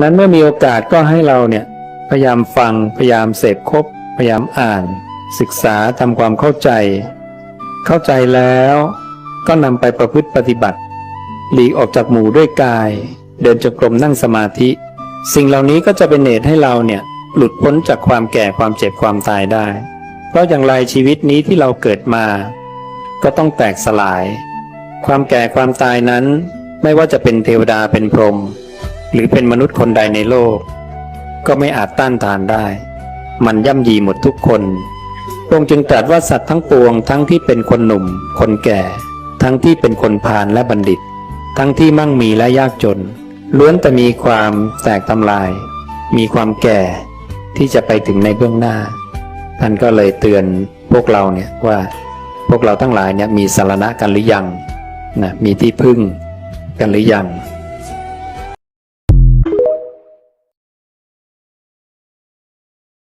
นั้นเมื่อมีโอกาสก็ให้เราเนี่ยพยายามฟังพยายามเสพคบพยายามอ่าน ศึกษาทำความเข้าใจ เข้าใจแล้วก็นำไปประพฤติปฏิบัติ หลีกออกจากหมู่ด้วยกาย เดินจงกรมนั่งสมาธิ สิ่งเหล่านี้ก็จะเป็นเหตุให้เราเนี่ยหลุดพ้นจากความแก่ความเจ็บความตายได้ เพราะอย่างไรชีวิตนี้ที่เราเกิดมา ก็ต้องแตกสลาย ความแก่ความตายนั้นไม่ว่าจะเป็นเทวดาเป็นพรหม หรือเป็นมนุษย์คนใดในโลก ก็ไม่อาจต้านทานได้ มันย่ำยีหมดทุกคนพระองค์จึงตรัสว่าสัตว์ทั้งปวงทั้งที่เป็นคนหนุ่ม คนแก่ ทั้งที่เป็นคนพาลและบัณฑิต ทั้งที่มั่งมีและยากจน ล้วนแต่มีความแตกทำลาย มีความแก่ที่จะไปถึงในเบื้องหน้า ท่านก็เลยเตือนพวกเราเนี่ยว่า พวกเราทั้งหลายเนี่ยมีสารณะกันหรือยังนะมีที่พึ่งกันหรือยัง